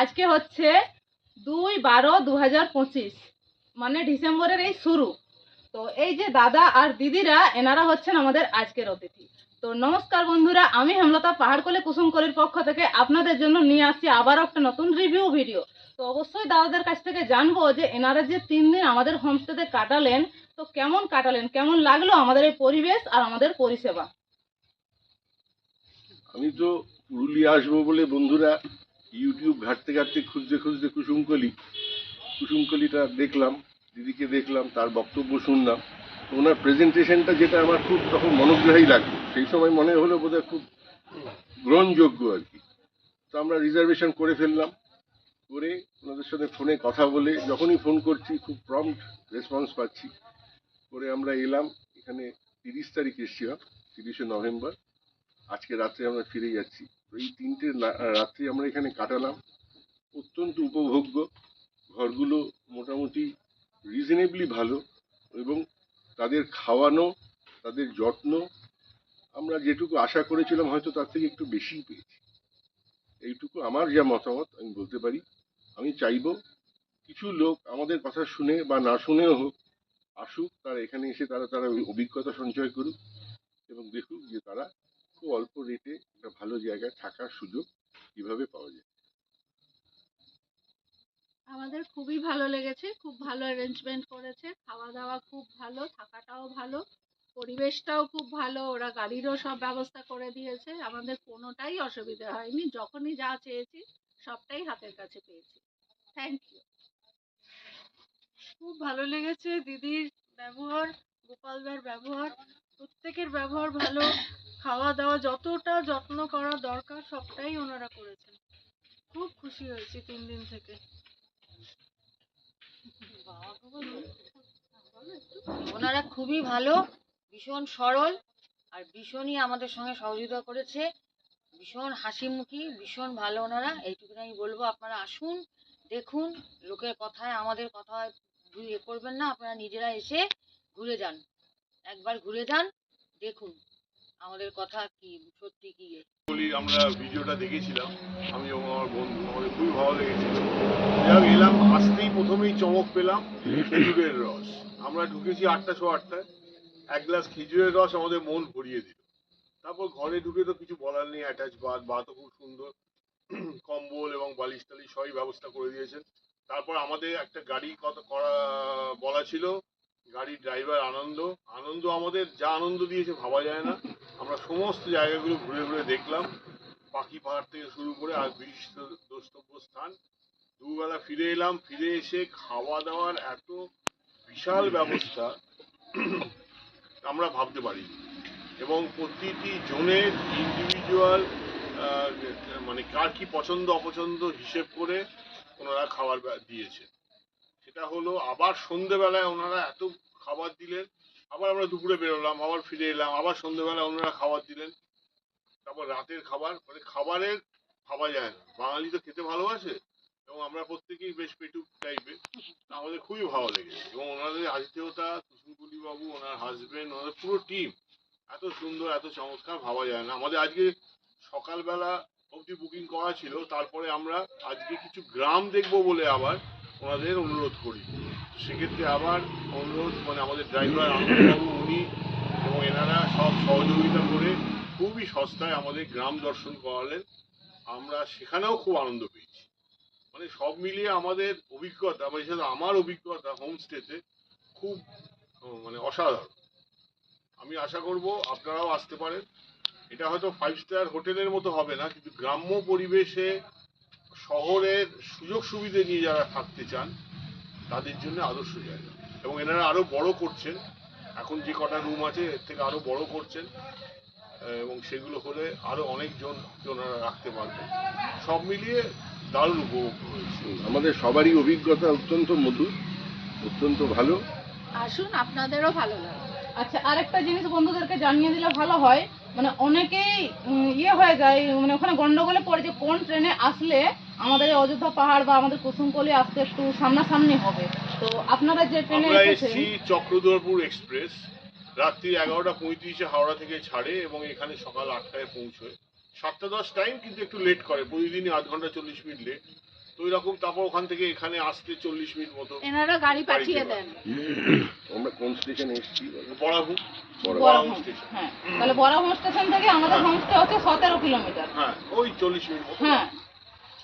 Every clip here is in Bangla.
আজকে হচ্ছে দুই বারো দু মানে ডিসেম্বরের এই শুরু। তো এই যে দাদা আর দিদিরা, এনারা হচ্ছেন আমাদের আজকের অতিথি। তো নমস্কার বন্ধুরা, আমি হেমলতা পাহাড়কলে কুসুমকলির পক্ষ থেকে আপনাদের জন্য নিয়ে আসছি আবারও একটা নতুন রিভিউ ভিডিও তো অবশ্যই দাদাদের কাছ থেকে জানব যে এনারা যে তিন দিন আমাদের হোমস্টেতে কাটালেন, তো কেমন কাটালেন, কেমন লাগল আমাদের এই পরিবেশ আর আমাদের পরিষেবা? আমি তো পুরুলিয়া আসব বলে বন্ধুরা ইউটিউব ঘাটতে ঘাটতে খুঁজতে খুঁজতে কুসুমকলি, কুসুমকলিটা দেখলাম, দিদিকে দেখলাম, তার বক্তব্য শুনলাম। ওনার প্রেজেন্টেশনটা যেটা আমার খুব তখন মনোগ্রাহী লাগল সেই সময় মনে হলো বোধহয় খুব গ্রহণযোগ্য আর কি। তো আমরা রিজার্ভেশন করে ফেললাম। করে ওনাদের সাথে ফোনে কথা বলে যখনই ফোন করছি, খুব প্রম্পট রেসপন্স পাচ্ছি। করে আমরা এলাম। এখানে তিরিশ তারিখ এসছিলাম, তিরিশে নভেম্বর। আজকে রাত্রে আমরা ফিরে যাচ্ছি। তো এই তিনটে রাত্রি আমরা এখানে কাটালাম। অত্যন্ত উপভোগ্য। ঘরগুলো মোটামুটি রিজনেবলি ভালো এবং তাদের খাওয়ানো, তাদের যত্ন আমরা যেটুকু আশা করেছিলাম হয়তো তার থেকে একটু বেশিই পেয়েছি। এইটুকু আমার যা মতামত, আমি বলতে পারি। আমি চাইব কিছু লোক আমাদের কথা শুনে বা না শুনেও হোক, আসুক, তারা এখানে এসে তারা তারা ওই অভিজ্ঞতা সঞ্চয় করুক এবং দেখুক যে তারা খুব অল্প রেটে একটা ভালো জায়গায় থাকার সুযোগ কীভাবে পাওয়া যায়? আমাদের খুবই ভালো লেগেছে খুব ভালো অ্যারেঞ্জমেন্ট করেছে খাওয়া দাওয়া খুব ভালো থাকাটাও ভালো পরিবেশটাও খুব ভালো ওরা গাড়িরও সব ব্যবস্থা করে দিয়েছে আমাদের কোনোটাই অসুবিধা হয়নি যখনই যা চেয়েছি সবটাই হাতের কাছে পেয়েছি। থ্যাংক ইউ খুব ভালো লেগেছে দিদির ব্যবহার গোপালদার ব্যবহার প্রত্যেকের ব্যবহার ভালো। খাওয়া দাওয়া যতটা যত্ন করা দরকার, সবটাই ওনারা করেছেন। খুব খুশি হয়েছি তিন দিন থেকে। ওনারা খুবই ভালো, ভীষণ সরল, আর ভীষণই আমাদের সঙ্গে সহযোগিতা করেছে। ভীষণ হাসিমুখী, ভীষণ ভালো ওনারা। এইটুকুনি আমি বলব, আপনারা আসুন, দেখুন, লোকের কথায়, আমাদের কথায় ইয়ে করবেন না। আপনারা নিজেরা এসে ঘুরে যান। একবার ঘুরে যান, দেখুন। আমাদের কথা কি? সত্যি কি। বলি, আমরা ভিডিওটা দেখেছিলাম, আমি এবং আমার বন্ধু। আমাদের খুবই ভালো লেগেছিল যাই এলাম, আসতেই প্রথমেই চমক পেলাম খেজুরের রস। আমরা ঢুকেছি আটটা শো আটটায়। এক গ্লাস খেজুরের রস আমাদের মন ভরিয়ে দিল। তারপর ঘরে ঢুকে তো কিছু বলার নেই অ্যাটাচ বাথ বাথও খুব সুন্দর। কম্বল এবং বালিশ টালিশ সবই ব্যবস্থা করে দিয়েছেন। তারপর আমাদের একটা গাড়ি কত, করা, বলা ছিল গাড়ির ড্রাইভার আনন্দ। আনন্দ আমাদের, যা আনন্দ দিয়েছে ভাবা যায় না। আমরা সমস্ত জায়গাগুলো ঘুরে ঘুরে দেখলাম। পাখি পাহাড় থেকে শুরু করে আর বিশিষ্ট দ্রষ্টব্য স্থান। দুবেলা ফিরে এলাম, ফিরে এসে খাওয়া দাওয়ার এত বিশাল ব্যবস্থা আমরা ভাবতে পারি এবং প্রতিটি জনের ইন্ডিভিজুয়াল মানে কার কি পছন্দ অপছন্দ হিসেব করে ওনারা খাবার দিয়েছে। সেটা হলো আবার সন্ধেবেলায় ওনারা এত খাবার দিলেন। আবার আমরা দুপুরে বেরোলাম, আবার ফিরে এলাম, আবার সন্ধ্যেবেলা ওনারা খাবার দিলেন। তারপর রাতের খাবার মানে খাবারের ভাবা যায় না। বাঙালি তো খেতে ভালোবাসে এবং আমরা প্রত্যেকেই বেশ পেটুক টাইপের আমাদের খুবই ভালো লেগেছে এবং ওনাদের আতিথেয়তা কুসুমকুলি বাবু ওনার হাজবেন্ড ওনাদের পুরো টিম এত সুন্দর, এত চমৎকার ভাবা যায় না। আমাদের আজকে সকালবেলা অবধি বুকিং করা ছিল, তারপরে আমরা আজকে কিছু গ্রাম দেখব বলে আবার ওনাদের অনুরোধ করি। সেক্ষেত্রে আবার অনুরোধ মানে আমাদের ড্রাইভার আনন্দবাবু, উনি এবং এনারা সব সহযোগিতা করে খুবই সস্তায় আমাদের গ্রাম দর্শন করালেন। আমরা সেখানেও খুব আনন্দ পেয়েছি। মানে সব মিলিয়ে আমাদের অভিজ্ঞতা মানে করে আমার অভিজ্ঞতা হোমস্টেতে খুব মানে অসাধারণ। আমি আশা করব আপনারাও আসতে পারেন। এটা হয়তো ফাইভ স্টার হোটেলের মতো হবে না, কিন্তু গ্রাম্য পরিবেশে শহরের সুযোগ সুবিধে নিয়ে যারা থাকতে চান তাদের জন্য আদর্শ জায়গা। এবং এনারা আরও বড় করছেন। এখন যে কটা রুম আছে এর থেকে আরও বড় করছেন। এবং সেগুলো হলে আরও অনেকজন ওনারা রাখতে পারবেন। সব মিলিয়ে দারুণ উপভোগ আমাদের সবারই অভিজ্ঞতা অত্যন্ত মধুর অত্যন্ত ভালো। আসুন আপনাদেরও ভালো লাগবে আচ্ছা আরেকটা জিনিস বন্ধুদেরকে জানিয়ে দিলে ভালো হয়। মানে অনেকেই ইয়ে হয়ে যায় মানে ওখানে গন্ডগোলে পড়ে যে কোন ট্রেনে আসলে আমাদের অযোধ্যা পাহাড় বা আমাদের কুসুমকলি আসতে একটু সামনাসামনি হবে। তো আপনারা যে ট্রেনে আমরা এসেছি চক্রধরপুর এক্সপ্রেস। রাত্রি এগারোটা পঁয়ত্রিশে হাওড়া থেকে ছাড়ে এবং এখানে সকাল আটটায় পৌঁছয়। সাতটা দশ টাইম কিন্তু একটু লেট করে প্রতিদিনই আধ ঘণ্টা চল্লিশ মিনিট লেট তো ওই রকম তারপর ওখান থেকে এখানে আসতে চল্লিশ মিনিট মতো এনারা গাড়ি পাঠিয়ে দেন। আমরা কোন স্টেশনে এসেছি? বড়াবু বড় বড় হোম হোম স্টেশন। হ্যাঁ। তাহলে বড় হোম স্টেশন থেকে আমাদের হোমস্টে হচ্ছে সতেরো কিলোমিটার হ্যাঁ ওই চল্লিশ মিনিট হ্যাঁ।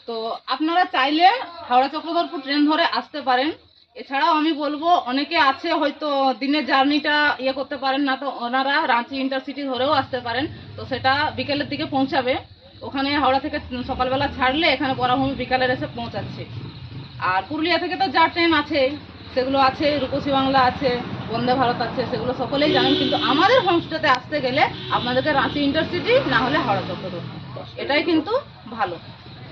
তো আপনারা চাইলে হাওড়া চক্রধরপুর ট্রেন ধরে আসতে পারেন। এছাড়াও আমি বলব, অনেকে আছে হয়তো দিনের জার্নিটা ইয়ে করতে পারেন না তো ওনারা রাঁচি ইন্টারসিটি ধরেও আসতে পারেন। তো সেটা বিকেলের দিকে পৌঁছাবে। ওখানে হাওড়া থেকে সকালবেলা ছাড়লে এখানে বরাভূমি বিকালের এসে পৌঁছাচ্ছে। আর পুরুলিয়া থেকে তো যা ট্রেন আছে, সেগুলো আছে, রূপসী বাংলা আছে, বন্দে ভারত আছে, সেগুলো সকলেই জানেন। কিন্তু আমাদের হোমস্টেতে আসতে গেলে আপনাদেরকে রাঁচি ইন্টারসিটি, না হলে হাওড়া চক্রধরপুর এটাই কিন্তু ভালো।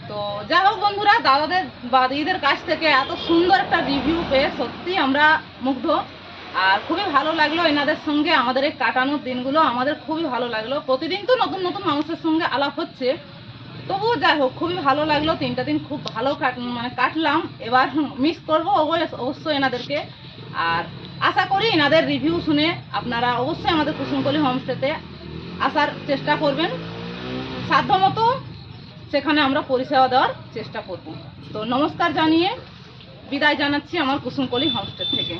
তো যাই হোক বন্ধুরা, দাদাদের বা দিদিদের কাছ থেকে এত সুন্দর একটা রিভিউ পেয়ে সত্যি আমরা মুগ্ধ। আর খুবই ভালো লাগল এনাদের সঙ্গে আমাদের এই কাটানোর দিনগুলো। আমাদের খুবই ভালো লাগল। প্রতিদিন তো নতুন নতুন মানুষের সঙ্গে আলাপ হচ্ছে। তবুও যাই হোক, খুবই ভালো লাগল। তিনটা দিন খুব ভালো কাট মানে কাটলাম। এবার মিস করব অবশ্য- অবশ্যই এনাদেরকে। আর আশা করি এনাদের রিভিউ শুনে আপনারা অবশ্যই আমাদের কুসুমকলি হোমস্টেতে আসার চেষ্টা করবেন। সাধ্যমতো সেখানে আমরা পরিষেবা দেওয়ার চেষ্টা করব। তো নমস্কার জানিয়ে বিদায় জানাচ্ছি আমার কুসুমকলি হোমস্টে থেকে।